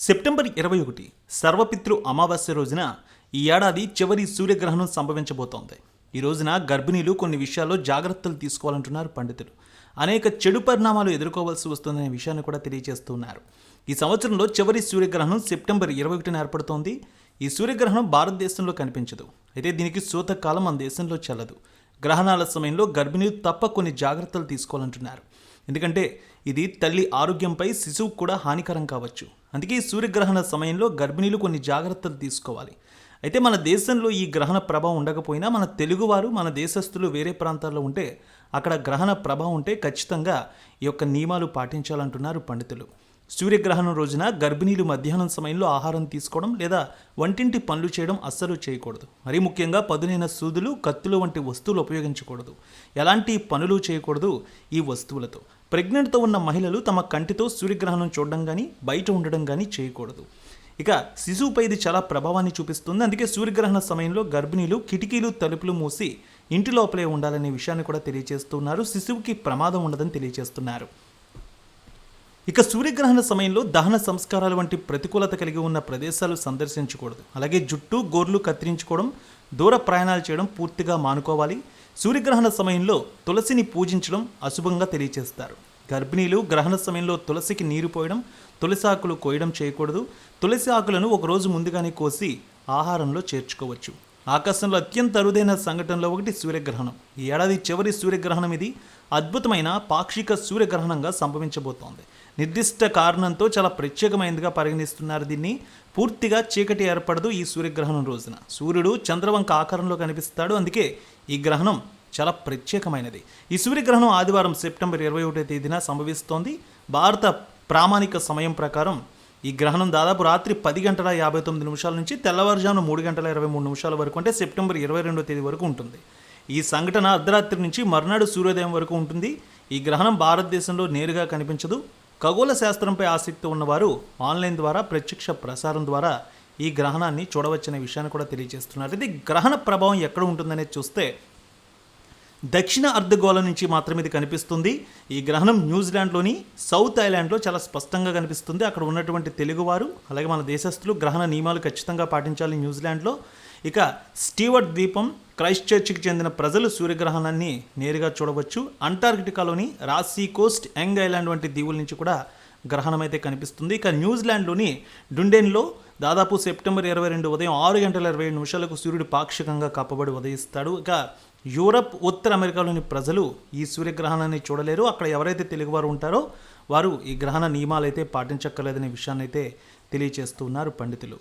September ఇరవై ఒకటి సర్వపితృ అమావాస్య రోజున ఈ ఏడాది చివరి సూర్యగ్రహణం సంభవించబోతోంది. ఈ రోజున గర్భిణీలు కొన్ని విషయాల్లో జాగ్రత్తలు తీసుకోవాలంటున్నారు పండితులు. అనేక చెడు పరిణామాలు ఎదుర్కోవాల్సి వస్తుందనే విషయాన్ని కూడా తెలియజేస్తున్నారు. ఈ సంవత్సరంలో చివరి సూర్యగ్రహణం సెప్టెంబర్ ఇరవై ఒకటిన ఏర్పడుతోంది. ఈ సూర్యగ్రహణం భారతదేశంలో కనిపించదు. అయితే దీనికి సూతకాలం మన దేశంలో చెల్లదు. గ్రహణాల సమయంలో గర్భిణీలు తప్ప కొన్ని జాగ్రత్తలు తీసుకోవాలంటున్నారు. ఎందుకంటే ఇది తల్లి ఆరోగ్యంపై శిశువు కూడా హానికరం కావచ్చు. అందుకే ఈ సూర్యగ్రహణ సమయంలో గర్భిణీలు కొన్ని జాగ్రత్తలు తీసుకోవాలి. అయితే మన దేశంలో ఈ గ్రహణ ప్రభావం ఉండకపోయినా మన తెలుగువారు మన దేశస్థులు వేరే ప్రాంతాల్లో ఉంటే అక్కడ గ్రహణ ప్రభావం ఉంటే ఖచ్చితంగా ఈ యొక్క నియమాలు పాటించాలంటున్నారు పండితులు. సూర్యగ్రహణం రోజున గర్భిణీలు మధ్యాహ్నం సమయంలో ఆహారం తీసుకోవడం లేదా వంటింటి పనులు చేయడం అస్సలు చేయకూడదు. మరీ ముఖ్యంగా పదునైన సూదులు కత్తులు వంటి వస్తువులు ఉపయోగించకూడదు. ఎలాంటి పనులు చేయకూడదు ఈ వస్తువులతో. ప్రెగ్నెంట్తో ఉన్న మహిళలు తమ కంటితో సూర్యగ్రహణం చూడడం కానీ బయట ఉండడం కానీ చేయకూడదు. ఇక శిశువుపై ఇది చాలా ప్రభావాన్ని చూపిస్తుంది. అందుకే సూర్యగ్రహణ సమయంలో గర్భిణీలు కిటికీలు తలుపులు మూసి ఇంటి లోపలే ఉండాలనే విషయాన్ని కూడా తెలియజేస్తున్నారు. శిశువుకి ప్రమాదం ఉండదని తెలియజేస్తున్నారు. ఇక సూర్యగ్రహణ సమయంలో దహన సంస్కారాలు వంటి ప్రతికూలత కలిగి ఉన్న ప్రదేశాలు సందర్శించకూడదు. అలాగే జుట్టు గోర్లు కత్తిరించుకోవడం దూర ప్రయాణాలు చేయడం పూర్తిగా మానుకోవాలి. సూర్యగ్రహణ సమయంలో తులసిని పూజించడం అశుభంగా తెలియచేస్తారు. గర్భిణీలు గ్రహణ సమయంలో తులసికి నీరు పోయడం తులసి ఆకులు కోయడం చేయకూడదు. తులసి ఆకులను ఒకరోజు ముందుగానే కోసి ఆహారంలో చేర్చుకోవచ్చు. ఆకాశంలో అత్యంత అరుదైన సంఘటనలో ఒకటి సూర్యగ్రహణం. ఈ ఏడాది చివరి సూర్యగ్రహణం ఇది అద్భుతమైన పాక్షిక సూర్యగ్రహణంగా సంభవించబోతోంది. నిర్దిష్ట కారణంతో చాలా ప్రత్యేకమైనదిగా పరిగణిస్తున్నారు దీన్ని. పూర్తిగా చీకటి ఏర్పడదు ఈ సూర్యగ్రహణం రోజున. సూర్యుడు చంద్రవంక ఆకారంలో కనిపిస్తాడు. అందుకే ఈ గ్రహణం చాలా ప్రత్యేకమైనది. ఈ సూర్యగ్రహణం ఆదివారం సెప్టెంబర్ ఇరవై ఒకటో తేదీన సంభవిస్తోంది. భారత ప్రామాణిక సమయం ప్రకారం ఈ గ్రహణం దాదాపు రాత్రి పది గంటల యాభై తొమ్మిది నిమిషాల నుంచి తెల్లవారుజామున మూడు గంటల ఇరవై మూడు నిమిషాల వరకు అంటే సెప్టెంబర్ ఇరవై రెండో తేదీ వరకు ఉంటుంది. ఈ సంఘటన అర్ధరాత్రి నుంచి మర్నాడు సూర్యోదయం వరకు ఉంటుంది. ఈ గ్రహణం భారతదేశంలో నేరుగా కనిపించదు. ఖగోళ శాస్త్రంపై ఆసక్తి ఉన్నవారు ఆన్లైన్ ద్వారా ప్రత్యక్ష ప్రసారం ద్వారా ఈ గ్రహణాన్ని చూడవచ్చనే విషయాన్ని కూడా తెలియజేస్తున్నారు. ఇది గ్రహణ ప్రభావం ఎక్కడ ఉంటుందనేది చూస్తే దక్షిణ అర్ధగోళం నుంచి మాత్రమే ఇది కనిపిస్తుంది. ఈ గ్రహణం న్యూజిలాండ్లోని సౌత్ ఐలాండ్లో చాలా స్పష్టంగా కనిపిస్తుంది. అక్కడ ఉన్నటువంటి తెలుగువారు అలాగే మన దేశస్తులు గ్రహణ నియమాలు ఖచ్చితంగా పాటించాలి న్యూజిలాండ్లో. ఇక స్టీవర్ట్ ద్వీపం క్రైస్ట్ చర్చ్కి చెందిన ప్రజలు సూర్యగ్రహణాన్ని నేరుగా చూడవచ్చు. అంటార్కిటికాలోని Ross Sea coast Young Island వంటి దీవుల నుంచి కూడా గ్రహణం అయితే కనిపిస్తుంది. ఇక న్యూజిలాండ్లోని డుండెన్లో దాదాపు సెప్టెంబర్ ఇరవై రెండు ఉదయం ఆరు గంటల ఇరవై ఏడు నిమిషాలకు సూర్యుడు పాక్షికంగా కప్పబడి ఉదయిస్తాడు. ఇక యూరప్ ఉత్తర అమెరికాలోని ప్రజలు ఈ సూర్యగ్రహణాన్ని చూడలేరు. అక్కడ ఎవరైతే తెలుగువారు ఉంటారో వారు ఈ గ్రహణ నియమాలు అయితే పాటించక్కర్లేదనే విషయాన్ని అయితే తెలియజేస్తున్నారు పండితులు.